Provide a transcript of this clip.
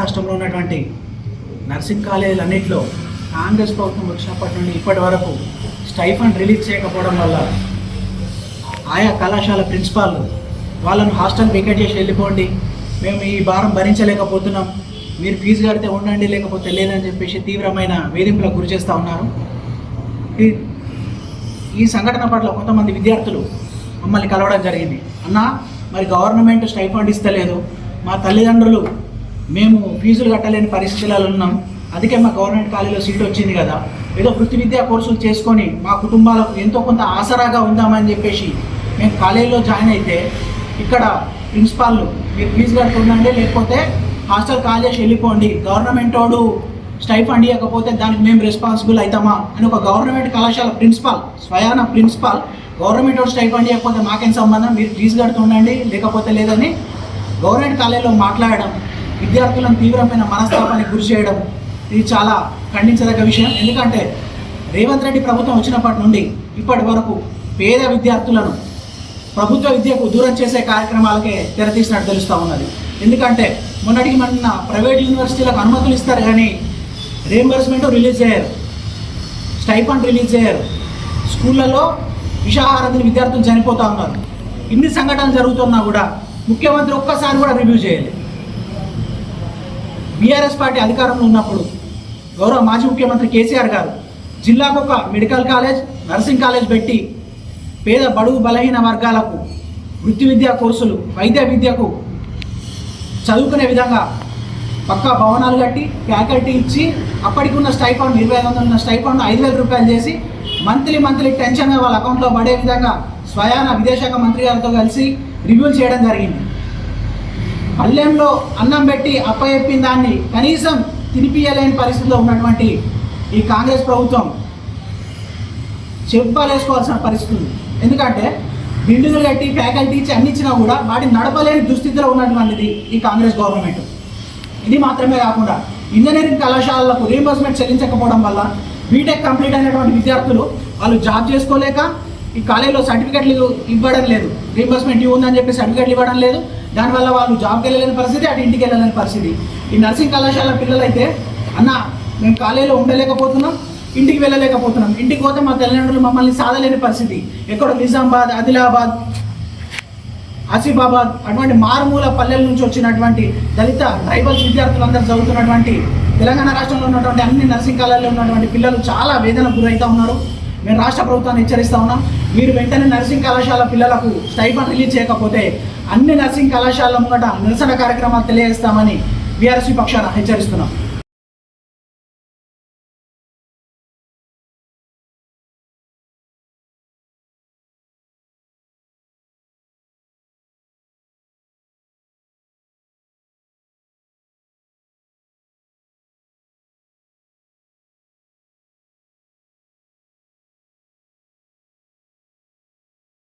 రాష్ట్రంలో ఉన్నటువంటి నర్సింగ్ కాలేజీలు అన్నింటిలో కాంగ్రెస్ ప్రభుత్వం వచ్చినప్పటి నుండి ఇప్పటి వరకు స్టైఫండ్ రిలీజ్ చేయకపోవడం వల్ల ఆయా కళాశాల ప్రిన్సిపాల్ వాళ్ళను హాస్టల్ వెకేట్ చేసి వెళ్ళిపోండి. మేము ఈ భారం భరించలేకపోతున్నాం. మీరు ఫీజు కడితే ఉండండి లేకపోతే లేదని చెప్పేసి తీవ్రమైన వేధింపులకు గురి చేస్తూ ఉన్నారు. ఈ- ఈ సంఘటన పట్ల కొంతమంది విద్యార్థులు మమ్మల్ని కలవడం జరిగింది. అన్న మరి గవర్నమెంట్ స్టైఫండ్ ఇస్తలేదు. మా తల్లిదండ్రులు మేము ఫీజులు కట్టలేని పరిస్థితులలో ఉన్నాం. అందుకే మా గవర్నమెంట్ కాలేజీలో సీట్ వచ్చింది కదా. ఏదో వృత్తి విద్యా కోర్సులు చేసుకొని మా కుటుంబాలకు ఎంతో కొంత ఆసరాగా ఉందామని చెప్పేసి మేము కాలేజీలో జాయిన్ అయితే ఇక్కడ ప్రిన్సిపాల్ మీరు ఫీజు కడుతుండండి లేకపోతే హాస్టల్ కాల్ చేసి వెళ్ళిపోండి. గవర్నమెంట్ వాడు స్టైఫండ్ ఇవ్వకపోతే దానికి మేము రెస్పాన్సిబుల్ అవుతామా అని ఒక గవర్నమెంట్ కళాశాల ప్రిన్సిపాల్ స్వయాన ప్రిన్సిపాల్ గవర్నమెంట్ వాడు స్టైఫండ్ ఇవ్వకపోతే మాకేం సంబంధం? మీరు ఫీజు కడుతుండండి లేకపోతే లేదని గవర్నమెంట్ కాలేజీలో మాట్లాడడం. విద్యార్థులను తీవ్రమైన మనస్తాపానికి గురి చేయడం ఇది చాలా ఖండించదగ్గ విషయం. ఎందుకంటే రేవంత్ రెడ్డి ప్రభుత్వం వచ్చినప్పటి నుండి ఇప్పటి వరకు పేద విద్యార్థులను ప్రభుత్వ విద్యకు దూరం చేసే కార్యక్రమాలకే తెరతీసినట్టు తెలుస్తూ ఉన్నది. ఎందుకంటే మొన్నటికి మొన్న ప్రైవేట్ యూనివర్సిటీలకు అనుమతులు ఇస్తారు కానీ రీఎంబర్స్మెంట్ రిలీజ్ చేయరు. స్టైఫండ్ రిలీజ్ చేయరు. స్కూళ్ళలో విషాహారతిని విద్యార్థులు చనిపోతూ ఉన్నారు. ఇన్ని సంఘటనలు జరుగుతున్నా కూడా ముఖ్యమంత్రి ఒక్కసారి కూడా రివ్యూ చేయాలి బీఆర్ఎస్ పార్టీ అధికారంలో ఉన్నప్పుడు గౌరవ మాజీ ముఖ్యమంత్రి కేసీఆర్ గారు జిల్లాకు ఒక మెడికల్ కాలేజ్ నర్సింగ్ కాలేజ్ పెట్టి పేద బడుగు బలహీన వర్గాలకు వృత్తి విద్యా కోర్సులు వైద్య విద్యకు చదువుకునే విధంగా పక్కా భవనాలు కట్టి ఫ్యాకల్టీ ఇచ్చి అప్పటికి ఉన్న స్టైఫండ్ ఇరవై ఐదు వందలు ఉన్న స్టైఫండ్ ఐదు వేల రూపాయలు చేసి మంత్లీ మంత్లీ టెన్షన్గా వాళ్ళ అకౌంట్లో పడే విధంగా స్వయాన విదేశాంగ మంత్రి గారితో కలిసి రివ్యూలు చేయడం జరిగింది. పల్లెంలో అన్నం పెట్టి అప్పయెప్పిన దాన్ని కనీసం తినిపియలేని పరిస్థితిలో ఉన్నటువంటి ఈ కాంగ్రెస్ ప్రభుత్వం చెప్పాలేసుకోవాల్సిన పరిస్థితి ఉంది. ఎందుకంటే బిల్డింగ్లు కట్టి ఫ్యాకల్టీ ఇచ్చి అన్ని ఇచ్చినా కూడా వాటిని నడపలేని దుస్థితిలో ఉన్నటువంటిది ఈ కాంగ్రెస్ గవర్నమెంట్. ఇది మాత్రమే కాకుండా ఇంజనీరింగ్ కళాశాలలకు రీఎంబర్స్మెంట్ చెల్లించకపోవడం వల్ల బీటెక్ కంప్లీట్ అయినటువంటి విద్యార్థులు వాళ్ళు జాబ్ చేసుకోలేక ఈ కాలేజీలో సర్టిఫికెట్లు ఇవ్వడం లేదు. రీఎంబర్స్మెంట్ ఉందని చెప్పి సర్టిఫికెట్లు ఇవ్వడం లేదు. దానివల్ల వాళ్ళు జాబ్కి వెళ్ళలేని పరిస్థితి అటు ఇంటికి వెళ్ళలేని పరిస్థితి. ఈ నర్సింగ్ కళాశాల పిల్లలైతే అన్న మేము కాలేజీలో ఉండలేకపోతున్నాం ఇంటికి వెళ్ళలేకపోతున్నాం. ఇంటికి పోతే మా తల్లిదండ్రులు మమ్మల్ని సాధలేని పరిస్థితి. ఎక్కడో నిజామాబాద్ ఆదిలాబాద్ ఆసిఫాబాద్ అటువంటి మారుమూల పల్లెల నుంచి వచ్చినటువంటి దళిత ట్రైబల్స్ విద్యార్థులందరూ చదువుతున్నటువంటి తెలంగాణ రాష్ట్రంలో ఉన్నటువంటి అన్ని నర్సింగ్ కళాల్లో ఉన్నటువంటి పిల్లలు చాలా వేదన గురవుతూ ఉన్నారు. మేము రాష్ట్ర ప్రభుత్వాన్ని హెచ్చరిస్తా ఉన్నాం. మీరు వెంటనే నర్సింగ్ కళాశాల పిల్లలకు స్టైఫన్ రిలీజ్ చేయకపోతే అన్ని నర్సింగ్ కళాశాలల ముంగట నిరసన కార్యక్రమాలు తెలియజేస్తామని బీఆర్సీ పక్షాన హెచ్చరిస్తున్నాం.